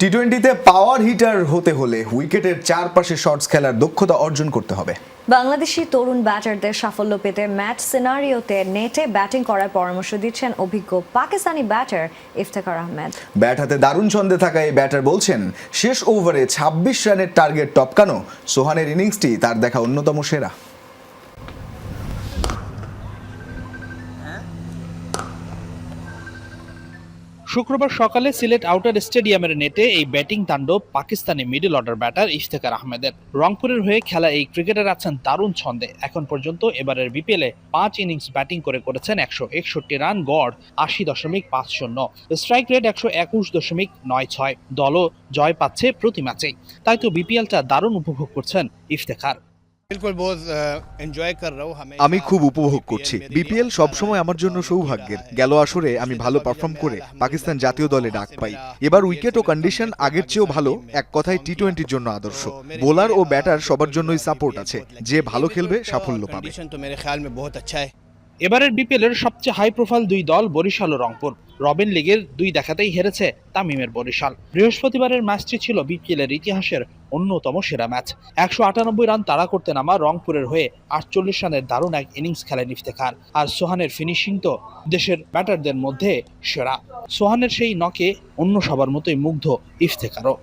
টি টোয়েন্টিতে power hitter হতে হলে উইকেটের চারপাশে শটস খেলার দক্ষতা অর্জন করতে হবে। বাংলাদেশি তরুণ ব্যাটারদের সাফল্য পেতে ম্যাচ সিনারিওতে নেটে ব্যাটিং করার পরামর্শ দিচ্ছেন অভিজ্ঞ পাকিস্তানি ব্যাটার ইফতেখার আহমেদ। ব্যাট হাতে দারুণ ছন্দে থাকা এই ব্যাটার বলছেন শেষ ওভারে ২৬ রানের টার্গেট টপকানো সোহানের ইনিংসটি তার দেখা অন্যতম সেরা। শুক্রবার সকালে সিলেট আউটার স্টেডিয়ামের নেটে এই ব্যাটিং তাণ্ডব Pakistani middle order batter Iftikhar আহমেদের। রংপুরের হয়ে খেলা এই ক্রিকেটার আছেন দারুণ ছন্দে। এখন পর্যন্ত এবারের বিপিএলে পাঁচ ইনিংস ব্যাটিং করে করেছেন একশো একষট্টি রান, গড় আশি দশমিক পাঁচ শূন্য। স্ট্রাইক রেট একশো একুশ দশমিক নয় ছয়। দলও জয় পাচ্ছে প্রতি ম্যাচেই। তাই তো বিপিএলটা দারুণ উপভোগ করছেন ইফতেখার। আমি খুব উপভোগ করছি। বিপিএল সবসময় আমার জন্য সৌভাগ্যের। গেল আসরে আমি ভালো পারফর্ম করে পাকিস্তান জাতীয় দলে ডাক পাই। এবার উইকেট ও কন্ডিশন আগের চেয়েও ভালো। এক কথায় টি টোয়েন্টির জন্য আদর্শ। বোলার ও ব্যাটার সবার জন্যই সাপোর্ট আছে। যে ভালো খেলবে সাফল্য পাবে। এবারের বিপিএলের সবচেয়ে হাই প্রোফাইল দুই দল বরিশাল ও রংপুর। রবিন লিগের দুই দেখাতেই হেরেছে তামিমের বরিশাল। বৃহস্পতিবারের ম্যাচটি ছিল বিপিএলের ইতিহাসের অন্যতম সেরা ম্যাচ। একশো আটানব্বই রান তাড়া করতে নামা রংপুরের হয়ে আটচল্লিশ রানের দারুণ এক ইনিংস খেলেন ইফতেখার আর সোহানের ফিনিশিং তো দেশের ব্যাটারদের মধ্যে সেরা। সোহানের সেই নকে অন্য সবার মতোই মুগ্ধ ইফতেখারও।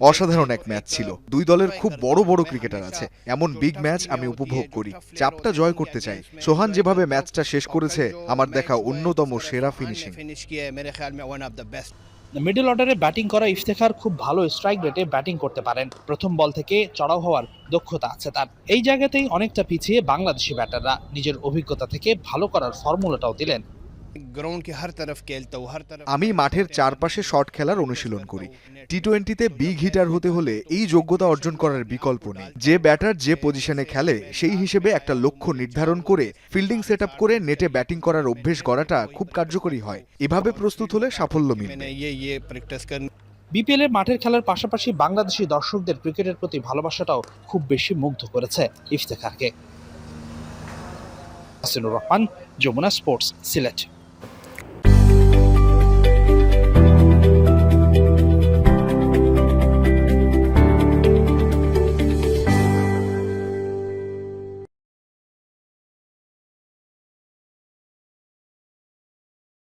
অসাধারণ এক ম্যাচ ছিল। দুই দলের খুব বড় বড় ক্রিকেটার আছে। এমন বিগ ম্যাচ আমি উপভোগ করি। চাপটা জয় করতে চাই। সোহান যেভাবে ম্যাচটা শেষ করেছে আমার দেখা অন্যতম সেরা ফিনিশিং মিডল অর্ডারে ব্যাটিং করা ইফতেখার খুব ভালো স্ট্রাইক রেটে ব্যাটিং করতে পারেন। প্রথম বল থেকে চড়াও হওয়ার দক্ষতা আছে তার। এই জায়গাতেই অনেকটা পিছিয়ে বাংলাদেশি ব্যাটাররা নিজের অভিজ্ঞতা থেকে ভালো করার ফর্মুলাটাও দিলেন। আমি মাঠের চারপাশে শট খেলার অনুশীলন করি। টি টোয়েন্টিতে বিগ হিটার হতে হলে এই যোগ্যতা অর্জন করার বিকল্প নেই। যে ব্যাটার যে পজিশনে খেলে সেই হিসেবে একটা লক্ষ্য নির্ধারণ করে ফিল্ডিং সেট করে নেটে ব্যাটিং করার অভ্যেস গড়াটা খুব কার্যকরী হয়। এভাবে প্রস্তুত হলে সাফল্য মিলবে। বিপিএলের মাঠের খেলার পাশাপাশি বাংলাদেশি দর্শকদের ক্রিকেটের প্রতি ভালোবাসাটাও খুব বেশি মুগ্ধ করেছে ইফতেখারকে। হাসিনুর রহমান যমুনা স্পোর্টস সিলেট।